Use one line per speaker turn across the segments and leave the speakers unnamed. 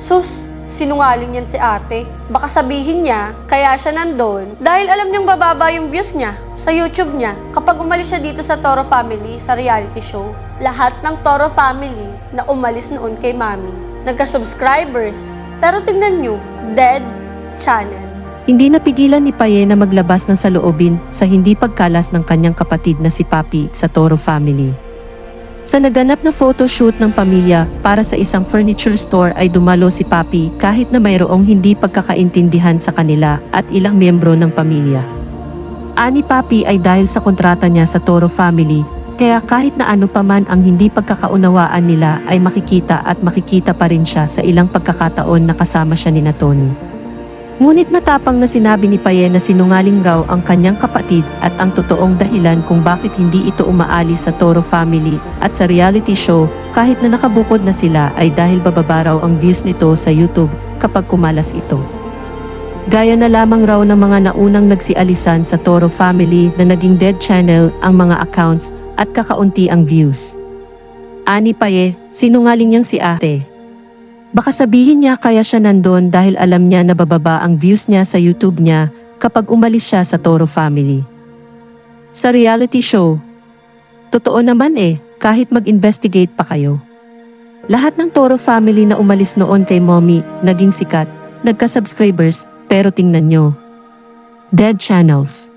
Sus, sinungaling yan si ate. Baka sabihin niya, kaya siya nandun dahil alam niyang bababa yung views niya sa YouTube niya kapag umalis siya dito sa Toro Family sa reality show. Lahat ng Toro Family na umalis noon kay Mami, nagka-subscribers. Pero tingnan niyo, dead channel.
Hindi napigilan ni Paye na maglabas ng saloobin sa hindi pagkalas ng kanyang kapatid na si Papi sa Toro family. Sa naganap na photoshoot ng pamilya para sa isang furniture store ay dumalo si Papi kahit na mayroong hindi pagkakaintindihan sa kanila at ilang miyembro ng pamilya. Ani Papi ay dahil sa kontrata niya sa Toro family, kaya kahit na ano pa man ang hindi pagkakaunawaan nila ay makikita at makikita pa rin siya sa ilang pagkakataon na kasama siya ni na Tony. Ngunit matapang na sinabi ni Paye na sinungaling raw ang kanyang kapatid at ang totoong dahilan kung bakit hindi ito umaalis sa Toro family at sa reality show kahit na nakabukod na sila ay dahil bababa raw ang views nito sa YouTube kapag kumalas ito. Gaya na lamang raw ng mga naunang nagsialisan sa Toro family na naging dead channel ang mga accounts at kakaunti ang views. Ani Paye, sinungaling niyang si ate. Baka sabihin niya kaya siya nandun dahil alam niya na bababa ang views niya sa YouTube niya kapag umalis siya sa Toro family. Sa reality show, totoo naman eh, kahit mag-investigate pa kayo. Lahat ng Toro family na umalis noon kay mommy, naging sikat, nagka-subscribers, pero tingnan nyo. Dead channels.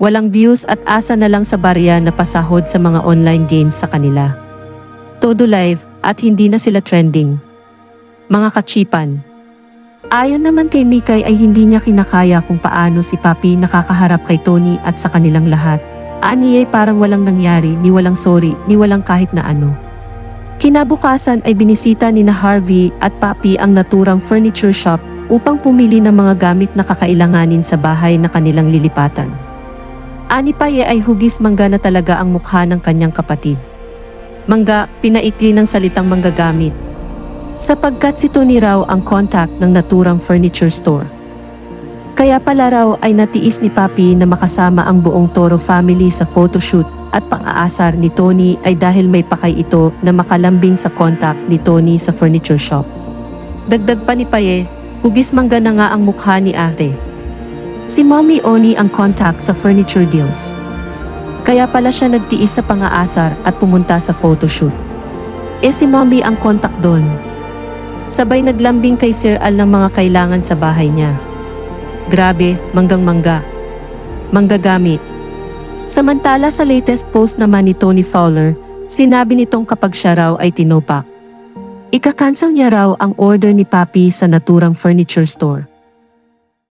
Walang views at asa na lang sa barya na pasahod sa mga online games sa kanila. Todo live at hindi na sila trending mga kachipan. Ayon naman kay Mikay ay hindi niya kinakaya kung paano si Papi nakakaharap kay Tony at sa kanilang lahat. Ani ay parang walang nangyari, ni walang sorry, ni walang kahit na ano. Kinabukasan ay binisita ni na Harvey at Papi ang naturang furniture shop upang pumili ng mga gamit na kakailanganin sa bahay na kanilang lilipatan. Ani Paye ay hugis mangga na talaga ang mukha ng kanyang kapatid. Mangga, pinaikli ng salitang manggagamit, sapagkat si Tony raw ang contact ng naturang furniture store. Kaya pala raw ay natiis ni Papi na makasama ang buong Toro family sa photoshoot at pang-aasar ni Tony ay dahil may pakay ito na makalambing sa contact ni Tony sa furniture shop. Dagdag pa ni Paye, hugis mangga na nga ang mukha ni ate. Si Mommy Oni ang contact sa furniture deals. Kaya pala siya nagtiis sa pang-aasar at pumunta sa photoshoot. Eh si Mommy ang contact doon. Sabay naglambing kay Sir Al ng mga kailangan sa bahay niya. Grabe, manggang-mangga. Manggagamit. Samantala sa latest post naman ni Tony Fowler, sinabi nitong kapag siya raw ay tinopak. Ika-cancel niya raw ang order ni Papi sa naturang furniture store.